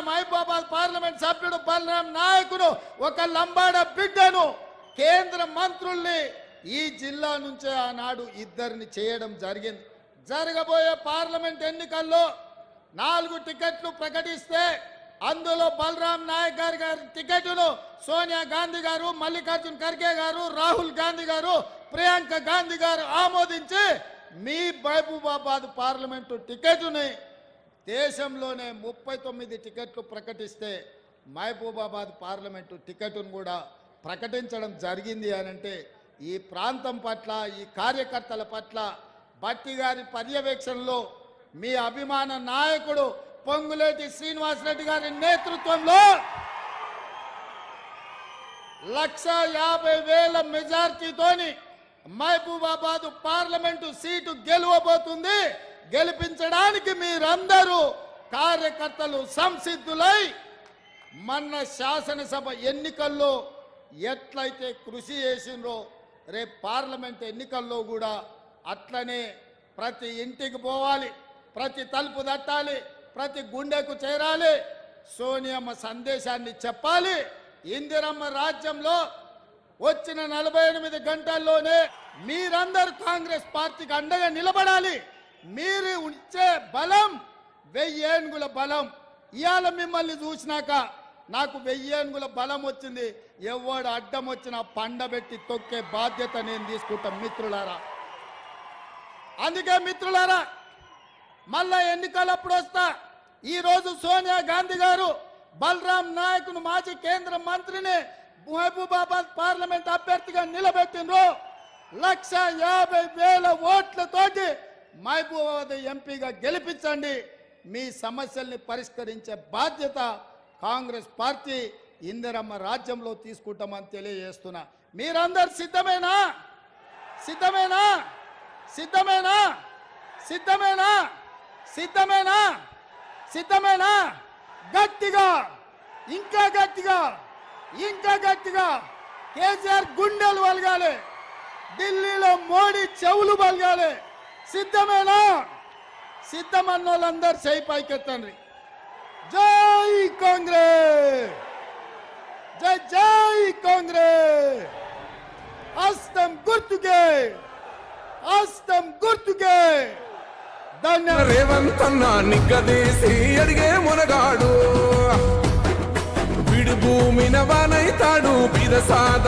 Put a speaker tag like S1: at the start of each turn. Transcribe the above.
S1: Mahabubabad parliament సభ్యుడు బలరాం నాయకుడు ఒక లంబాడ బిడ్డను కేంద్ర మంత్రుల్ని ఈ జిల్లా నుంచే ఆనాడు ఇద్దరిని చేయడం జరిగింది. జరగబోయే పార్లమెంట్ ఎన్నికల్లో నాలుగు టికెట్లు ప్రకటిస్తే అందులో బలరాం నాయక్ గారి గారి టికెట్ను సోనియా గాంధీ గారు మల్లికార్జున్ ఖర్గే గారు రాహుల్ గాంధీ గారు ప్రియాంక గాంధీ గారు ఆమోదించి మీ మహబూబాబాద్ పార్లమెంటు టికెట్ని దేశంలోనే ముప్పై తొమ్మిది టికెట్లు ప్రకటిస్తే మహబూబాబాద్ పార్లమెంటు టికెట్ను కూడా ప్రకటించడం జరిగింది అని అంటే ఈ ప్రాంతం పట్ల ఈ కార్యకర్తల పట్ల భట్టి గారి పర్యవేక్షణలో మీ అభిమాన నాయకుడు పొంగులేటి శ్రీనివాసరెడ్డి గారి నేతృత్వంలో లక్ష యాభై వేల మెజార్టీతోని మహబూబాబాద్ పార్లమెంటు సీటు గెలువబోతుంది. గెలిపించడానికి మీరందరూ కార్యకర్తలు సంసిద్ధులై మన శాసనసభ ఎన్నికల్లో ఎట్లయితే కృషి చేసిండ్రో రేపు పార్లమెంట్ ఎన్నికల్లో కూడా అట్లనే ప్రతి ఇంటికి పోవాలి ప్రతి తలుపు తట్టాలి ప్రతి గుండెకు చేరాలి సోనియమ్మ సందేశాన్ని చెప్పాలి. ఇందిరమ్మ రాజ్యంలో వచ్చిన నలభై ఎనిమిది గంటల్లోనే మీరందరూ కాంగ్రెస్ పార్టీకి అండగా నిలబడాలి. మీరు ఉంచే బలం వెయ్యేనుగుల బలం. ఇవాళ మిమ్మల్ని చూసినాక నాకు వెయ్యేనుగుల బలం వచ్చింది. ఎవడు అడ్డం వచ్చినా పండబెట్టి తొక్కే బాధ్యత నేను తీసుకుంటా మిత్రులారా. అందుకే మిత్రులారా మళ్ళా ఎన్నికలప్పుడు వస్తా. ఈరోజు సోనియా గాంధీ గారు బలరాం నాయకును మాజీ కేంద్ర మంత్రిని మహబూబాబాద్ పార్లమెంట్ అభ్యర్థిగా నిలబెట్టినరు లక్ష యాభై వేల ఓట్లతోటి మహబూబాబాద్ ఎంపీగా గెలిపించండి. మీ సమస్యల్ని పరిష్కరించే బాధ్యత కాంగ్రెస్ పార్టీ ఇందిరమ్మ రాజ్యంలో తీసుకుంటామని తెలియజేస్తున్నా. మీరందరు సిద్ధమేనా? సిద్ధమేనా? సిద్ధమేనా? సిద్ధమేనా? సిద్ధమేనా? సిద్ధమేనా? గట్టిగా ఇంకా గట్టిగా ఇంకా గట్టిగా కేసీఆర్ గుండెలు వలగాలి. ఢిల్లీలో మోడీ చెవులు బలగాలి సిద్ధమేనా? సిద్ధమన్న వాళ్ళందరూ చేయి పైకెత్తండి. జై కాంగ్రెస్ జై జై కాంగ్రెస్ హస్తం గుర్తుకే! హస్తం గుర్తుకే! ధన్యవాదాలు
S2: రేవంత్ అన్న నిగ్గదీసి అడిగే మునగాడు. విడు భూమిన వానైతాడు బిరసాద